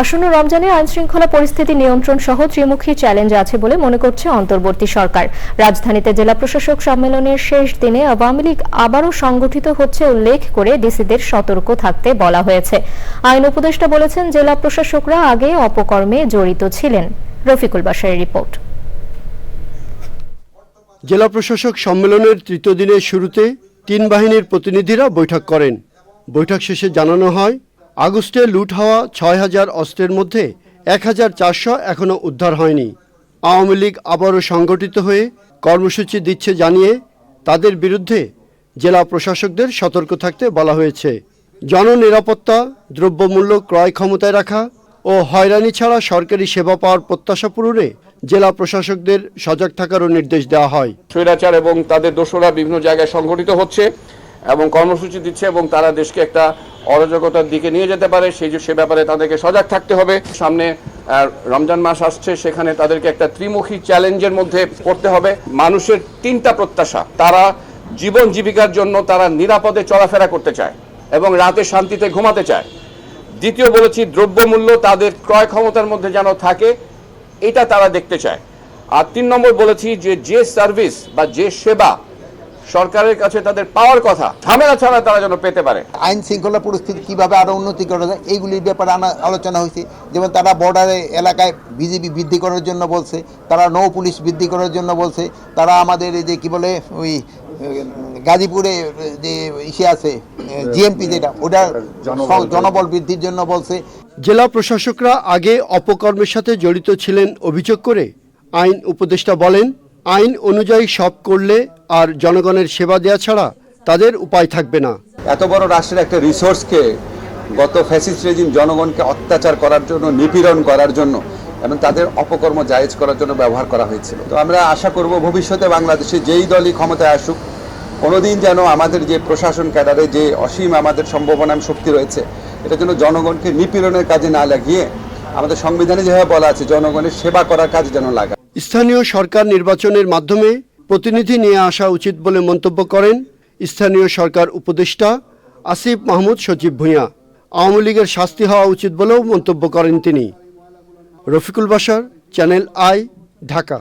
আসন্ন রমজানে আইন শৃঙ্খলা পরিস্থিতি নিয়ন্ত্রণ সহ ত্রিমুখী চ্যালেঞ্জ আছে বলে মনে করছে অন্তর্বর্তী সরকার। রাজধানীতে জেলা প্রশাসক সম্মেলনের শেষ দিনে আওয়ামী লীগ আবারও সংগঠিত হচ্ছে উল্লেখ করে ডিসিদের সতর্ক থাকতে বলা হয়েছে। আইন উপদেষ্টা বলেছেন, জেলা প্রশাসকরা আগে অপকর্মে জড়িত ছিলেন। রফিকুল বাসারের রিপোর্ট। জেলা প্রশাসক সম্মেলনের তৃতীয় দিনের শুরুতে তিন বাহিনীর প্রতিনিধিরা বৈঠক করেন। বৈঠক শেষে জানানো হয় আগস্টে লুট হওয়া ছয় হাজার অস্ত্রের মধ্যে এক হাজার চারশো এখনও উদ্ধার হয়নি। আওয়ামী লীগ আবারও সংগঠিত হয়ে কর্মসূচি দিচ্ছে জানিয়ে তাদের বিরুদ্ধে জেলা প্রশাসকদের সতর্ক থাকতে বলা হয়েছে। জননিরাপত্তা, দ্রব্যমূল্য ক্রয় ক্ষমতায় রাখা ও হয়রানি ছাড়া সরকারি সেবা পাওয়ার প্রত্যাশা পূরণে জেলা প্রশাসকদের সজাগ থাকারও নির্দেশ দেওয়া হয়। স্বৈরাচার এবং তাদের দোষরা বিভিন্ন জায়গায় সংগঠিত হচ্ছে। এবং কর্মসূচি দিচ্ছে এবং তারা দেশকে একটা অরাজকতার দিকে নিয়ে যেতে পারে, সেই সে ব্যাপারে তাদেরকে সজাগ থাকতে হবে। সামনে রমজান মাস আসছে, সেখানে তাদেরকে একটা ত্রিমুখী চ্যালেঞ্জের মধ্যে পড়তে হবে। মানুষের তিনটা প্রত্যাশা, তারা জীবন জীবিকার জন্য তারা নিরাপদে চলাফেরা করতে চায় এবং রাতে শান্তিতে ঘুমাতে চায়। দ্বিতীয় বলেছি, দ্রব্যমূল্য তাদের ক্রয় ক্ষমতার মধ্যে যেন থাকে, এটা তারা দেখতে চায়। আর তিন নম্বর বলেছি যে যে সার্ভিস বা যে সেবা সরকারের কাছে তাদের পাওয়ার কথা ঝামেলা ছাড়া তারা যেন পেতে পারে। আইন শৃঙ্খলা পরিস্থিতি কীভাবে আরও উন্নতি করা যায় এইগুলির ব্যাপারে আলোচনা হয়েছে। যেমন তারা বর্ডারে এলাকায় বিজেপি বৃদ্ধি করার জন্য বলছে তারা নৌ পুলিশ বৃদ্ধি করার জন্য বলছে তারা আমাদের এই যে কি বলে ওই গাজীপুরে যে ইসে আছে জিএমপি যেটা ওটা জনবল বৃদ্ধির জন্য বলছে। জেলা প্রশাসকরা আগে অপকর্মের সাথে জড়িত ছিলেন অভিযোগ করে আইন উপদেষ্টা বলেন আইন অনুযায়ী সব করলে আর জনগণের সেবা দেওয়া ছাড়া তাদের উপায় থাকবে না। এত বড় রাষ্ট্রের একটা রিসোর্সকে গত ফ্যাসিস্ট রেজিম জনগণকে অত্যাচার করার জন্য নিপীড়ন করার জন্য এবং তাদের অপকর্ম জায়েজ করার জন্য ব্যবহার করা হয়েছিল। তো আমরা আশা করব ভবিষ্যতে বাংলাদেশে যেই দলই ক্ষমতায় আসুক কোনোদিন যেন আমাদের যে প্রশাসন ক্যাডারে যে অসীম আমাদের সম্ভাবনা শক্তি রয়েছে এটা যেন জনগণকে নিপীড়নের কাজে না লাগিয়ে আমাদের সংবিধানে যেভাবে বলা আছে জনগণের সেবা করার কাজ যেন লাগা স্থানীয় সরকার নির্বাচনের মাধ্যমে প্রতিনিধি নিয়ে আসা উচিত বলে মন্তব্য করেন স্থানীয় সরকার উপদেষ্টা আসিফ মাহমুদ সচিব ভূঁইয়া। আওয়ামী লীগের শাস্তি হওয়া উচিত বলেও মন্তব্য করেন তিনি। রফিকুল বাসার, চ্যানেল আই, ঢাকা।